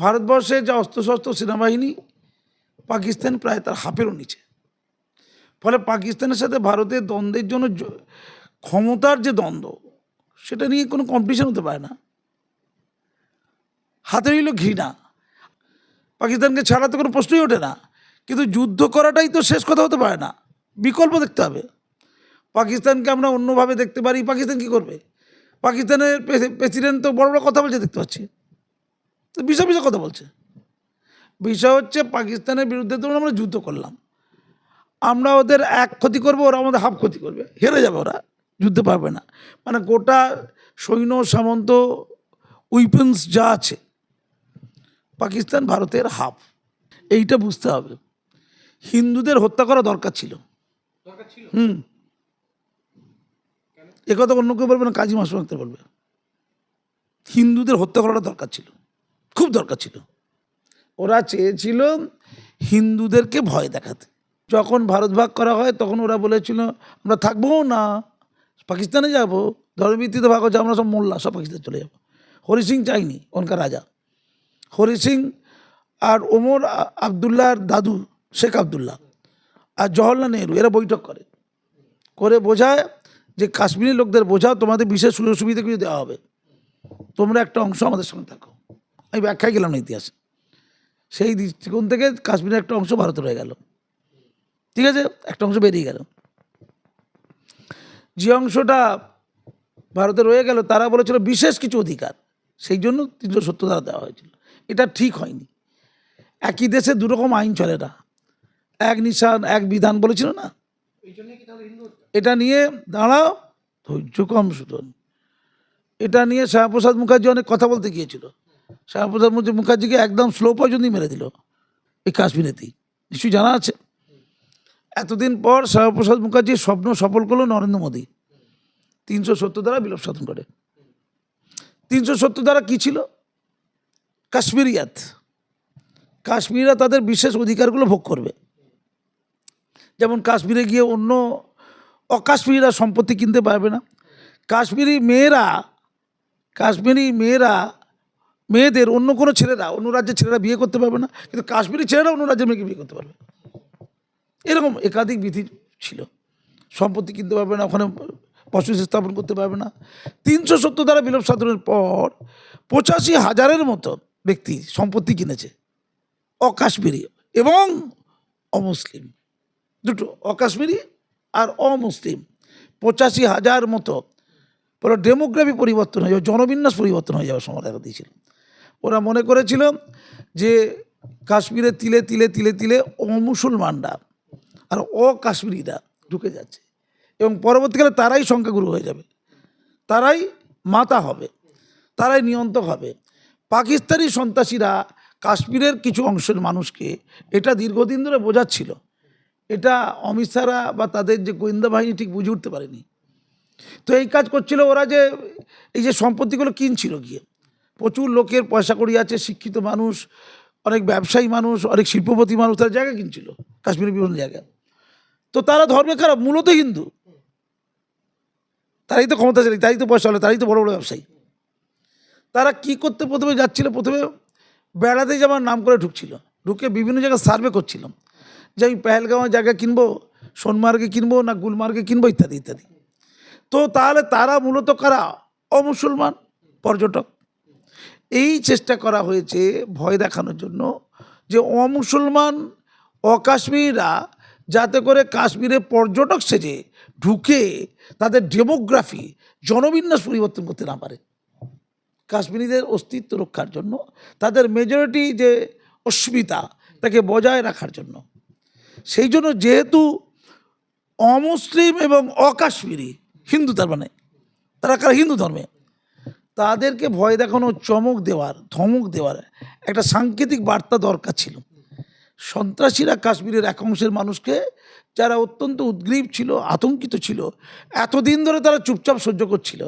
ভারতবর্ষে যা অস্ত্রশস্ত্র সেনাবাহিনী, পাকিস্তান প্রায় তার হাফেরও নিচে। ফলে পাকিস্তানের সাথে ভারতের দ্বন্দ্বের জন্য ক্ষমতার যে দ্বন্দ্ব, সেটা নিয়ে কোনো কম্পিটিশন হতে পারে না। হাতে রইল ঘৃণা। পাকিস্তানকে ছাড়া তো কোনো প্রশ্নই ওঠে না। কিন্তু যুদ্ধ করাটাই তো শেষ কথা হতে পারে না। বিকল্প দেখতে হবে। পাকিস্তানকে আমরা অন্যভাবে দেখতে পারি। পাকিস্তান কী করবে? পাকিস্তানের প্রেসিডেন্ট তো বড় বড় কথা বলছে, দেখতে পাচ্ছি। বিষয় বিষয় কথা বলছে। বিষয় হচ্ছে পাকিস্তানের বিরুদ্ধে ধরুন আমরা যুদ্ধ করলাম। আমরা ওদের এক ক্ষতি করব ওরা আমাদের হাফ ক্ষতি করবে। হেরে যাবে ওরা যুদ্ধে পারবে না। মানে গোটা সৈন্য সামন্ত উইপেন্স যা আছে পাকিস্তান ভারতের হাফ। এইটা বুঝতে হবে। হিন্দুদের হত্যা করা দরকার ছিল। হুম। এ কথা অন্য কেউ বলবে না কাজী মাসুম আক্তার বলবে। হিন্দুদের হত্যা করাটা দরকার ছিল। খুব দরকার ছিল। ওরা চেয়েছিল হিন্দুদেরকে ভয় দেখাতে। যখন ভারত ভাগ করা হয়, তখন ওরা বলেছিল, আমরা থাকব না, পাকিস্তানে যাব। ধর্মভিত্তিতে ভাগ হচ্ছে, আমরা সব মোল্লা, সব পাকিস্তানে চলে যাব। হরি সিং চাইনি ওনকার রাজা। হরি সিং আর ওমর আবদুল্লাহর দাদু শেখ আবদুল্লাহ আর জওহরলাল নেহরু, এরা বৈঠক করে। করে বোঝায় যে, কাশ্মীরি লোকদের বোঝাও, তোমাদের বিশেষ সুযোগ সুবিধা কিছু দেওয়া হবে। তোমরা একটা অংশ আমাদের সঙ্গে থাকো। আমি ব্যাখ্যায় গেলাম না ইতিহাসে। সেই দৃষ্টিকোণ থেকে কাশ্মীরের একটা অংশ ভারতে রয়ে গেল। ঠিক আছে? একটা অংশ বেরিয়ে গেল। যে অংশটা ভারতে রয়ে গেল, তারা বলেছিল বিশেষ কিছু অধিকার। সেই জন্য তিনশো সত্তর ধারা দেওয়া হয়েছিল। এটা ঠিক হয়নি। একই দেশে দুরকম আইন চলে না। এক নিশান, এক বিধান বলেছিল না? এটা নিয়ে দাঁড়াও, ধৈর্য কম সুতন এটা নিয়ে শ্যামাপ্রসাদ মুখার্জি অনেক কথা বলতে গিয়েছিল। শ্যামাপ্রসাদ মুখার্জি- মুখার্জিকে একদম স্লো দিয়ে মেরে দিল। এই কাশ্মীরেতেই নিশ্চয়ই জানা আছে? এতদিন পর শ্যামাপ্রসাদ মুখার্জির স্বপ্ন সফল করল নরেন্দ্র মোদী। তিনশো সত্তর দ্বারা বিলোপ সাধন করে। তিনশো সত্তর দ্বারা কী ছিল? কাশ্মীরিয়াত। কাশ্মীরা তাদের বিশেষ অধিকারগুলো ভোগ করবে। যেমন কাশ্মীরে গিয়ে অন্য অকাশ্মীরিরা সম্পত্তি কিনতে পারবে না। কাশ্মীরি মেয়েরা কাশ্মীরি মেয়েরা মেয়েদের অন্য কোনো ছেলেরা, অন্য রাজ্যের ছেলেরা বিয়ে করতে পারবে না, কিন্তু কাশ্মীরি ছেলেরা অন্য রাজ্যের মেয়েকে বিয়ে করতে পারবে। এরকম একাধিক বিধি ছিল। সম্পত্তি কিনতে পারবে না, ওখানে বসতি স্থাপন করতে পারবে না। তিনশো সত্তর দ্বারা বিলোপ সাধনের পর পঁচাশি হাজারের মতো ব্যক্তি সম্পত্তি কিনেছে। অকাশ্মীরি এবং অমুসলিম। দুটো অকাশ্মীরি আর অমুসলিম। পঁচাশি হাজার মতো পুরো ডেমোগ্রাফি পরিবর্তন হয়ে যাবে, জনবিন্যাস পরিবর্তন হয়ে যাবে সময় দেখা দিয়েছিল। ওরা মনে করেছিল যে কাশ্মীরে তিলে তিলে তিলে তিলে অমুসলমানরা আর অকাশ্মীরিরা ঢুকে যাচ্ছে। এবং পরবর্তীকালে তারাই সংখ্যাগুরু হয়ে যাবে। তারাই মাতা হবে, তারাই নিয়ন্ত্রক হবে। পাকিস্তানি সন্ত্রাসীরা কাশ্মীরের কিছু অংশের মানুষকে এটা দীর্ঘদিন ধরে বোঝাচ্ছিল। এটা অমিত বা তাদের যে গোয়েন্দা বাহিনী ঠিক বুঝে উঠতে পারেনি। তো এই কাজ করছিল ওরা যে, এই যে সম্পত্তিগুলো কিনছিল গিয়ে প্রচুর লোকের পয়সা কড়ি আছে, শিক্ষিত মানুষ, অনেক ব্যবসায়ী মানুষ, অনেক শিল্পপতি মানুষ, তারা জায়গা কিনছিল, কাশ্মীরের বিভিন্ন জায়গায়। তো তারা ধর্মে খারাপ, মূলত হিন্দু। তারাই তো ক্ষমতাশালী তারাই তো পয়সা হলে, তারাই তো বড় বড় ব্যবসায়ী। তারা কি করতে প্রথমে যাচ্ছিল, প্রথমে বেড়াতে যাওয়ার নাম করে ঢুকছিল। ঢুকে বিভিন্ন জায়গায় সার্ভে করছিলাম। যে আমি পেহেলগাঁওয়ে জায়গা কিনবো, সোনমার্গে কিনবো না গুলমার্গে কিনবো, ইত্যাদি ইত্যাদি। তো তাহলে তারা মূলত কারা? অমুসলমান, পর্যটক। এই চেষ্টা করা হয়েছে ভয় দেখানোর জন্য যে অমুসলমান, অকাশ্মীররা যাতে করে কাশ্মীরে পর্যটক সেজে ঢুকে তাদের ডেমোগ্রাফি, জনবিন্যাস পরিবর্তন করতে না পারে। কাশ্মীরিদের অস্তিত্ব রক্ষার জন্য, তাদের মেজরিটি যে অস্মিতা, তাকে বজায় রাখার জন্য। সেই জন্য যেহেতু অমুসলিম এবং অকাশ্মীরি হিন্দু তার মানে তারা কারা হিন্দু ধর্মে? তাদেরকে ভয় দেখানো, চমক দেওয়ার, ধমক দেওয়ার একটা সাংকেতিক বার্তা দরকার ছিল। সন্ত্রাসীরা কাশ্মীরের এক অংশের মানুষকে, যারা অত্যন্ত উদ্গ্রীব ছিল, আতঙ্কিত ছিল, এতদিন ধরে তারা চুপচাপ সহ্য করছিল,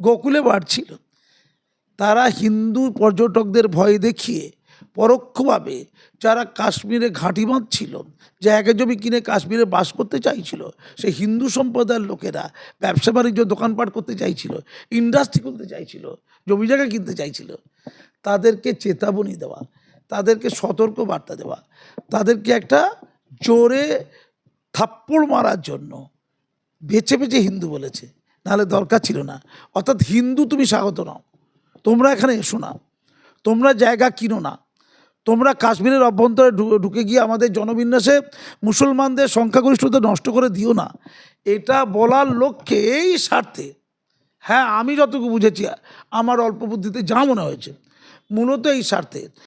গোকুলে বাড়ছিল। তারা হিন্দু পর্যটকদের ভয় দেখিয়ে পরোক্ষভাবে যারা কাশ্মীরে ঘাঁটি বাঁধছিল জায়গা জমি কিনে কাশ্মীরে বাস করতে চাইছিল, সেই হিন্দু সম্প্রদায়ের লোকেরা ব্যবসা বাণিজ্য দোকানপাট করতে চাইছিল ইন্ডাস্ট্রি খুলতে চাইছিল, জমি জায়গা কিনতে চাইছিল, তাদেরকে চেতাবনী দেওয়া, তাদেরকে সতর্ক বার্তা দেওয়া, তাদেরকে একটা জোরে থাপ্পড় মারার জন্য বেছে বেছে হিন্দু বলেছে, নাহলে দরকার ছিল না। অর্থাৎ হিন্দু তুমি স্বাগত নাও, তোমরা এখানে এসো না, তোমরা জায়গা কিনো না তোমরা কাশ্মীরের অভ্যন্তরে ঢুকে গিয়ে আমাদের জনবিন্যাসে মুসলমানদের সংখ্যাগরিষ্ঠতা নষ্ট করে দিও না। এটা বলার লক্ষ্যে এই স্বার্থে। হ্যাঁ আমি যতটুকু বুঝেছি, আমার অল্প বুদ্ধিতে যা মনে হয়েছে, মূলত এই স্বার্থে।